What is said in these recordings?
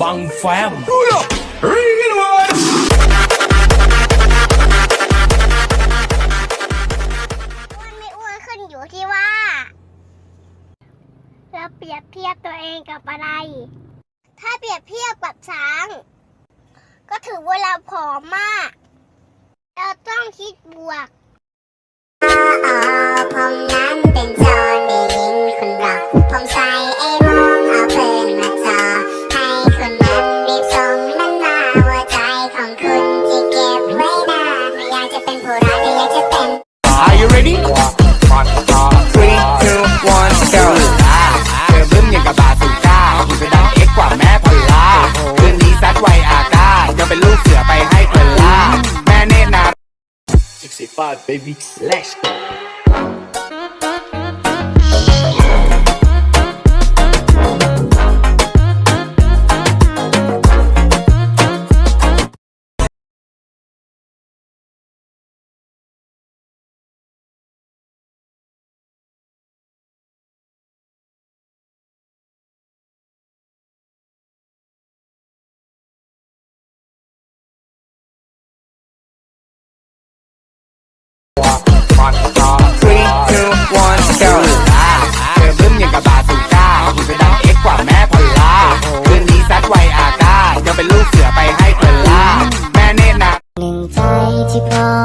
บังแฟมอ้วนไม่อ้วนขึ้นอยู่ที่ว่า เราเปรียบเทียบตัวเองกับอะไร ถ้าเปรียบเทียบกับช้าง ก็ถือว่าเราผอมมาก เราต้องคิดบวก ready three two one go เธอบึ้มอย่างกับบาสุก้าคุณจะดังเอ็กกว่าแม่พอลล่าคืนนี้ซัดไวอาก้าจะเป็นลูกเสือไปให้เธอล่าแม่เนตรนา65 baby let's go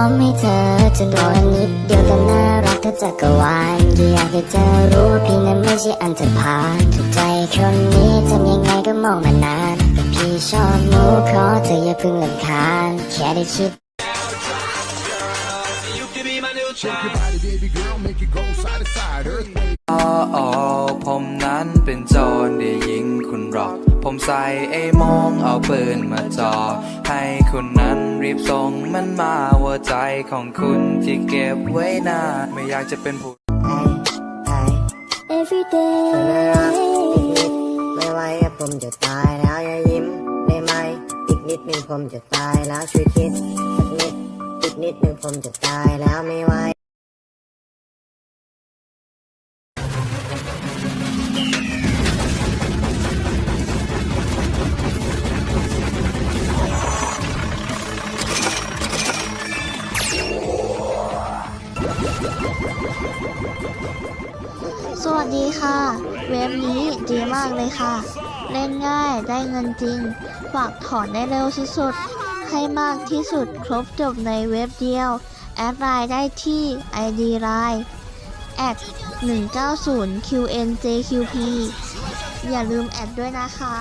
มให้เธอจนโดนนิดเดียวแต่น่ารักเธอจักรวาลอยากให้เธอรู้ว่าพี่นั้นไม่ใช่อันธพาลถูกใจคนนี้ทำยังไงก็มองมานานแต่พี่ชอบหนูขอเธออย่าเพิ่งลำคาญแค่ได้คิด Shake your body, baby girl, make it go side to side. Earthquake. ใส่ไอ้โมงเอาปืนมาจ่อให้คุณนั้นรีบส่งมันมาหัวใจของคุณที่เก็บไว้นานไม่อยากจะเป็นผู้ every day ไม่ไหวอะผมจะตายแล้วอย่ายิ้มได้ไหมอีกนิดหนึ่งผมจะตายแล้วช่วยคิดสักนิดอีกนิดหนึ่งผมจะตายแล้วไม่ไหว สวัสดีค่ะ เว็บนี้ดีมากเลยค่ะ เล่นง่ายได้เงินจริง ฝากถอนได้เร็วสุดๆให้มากที่สุดครบจบในเว็บเดียว แอดไลน์ได้ที่ ID Line แอด190 QNJQP อย่าลืมแอดด้วยนะคะ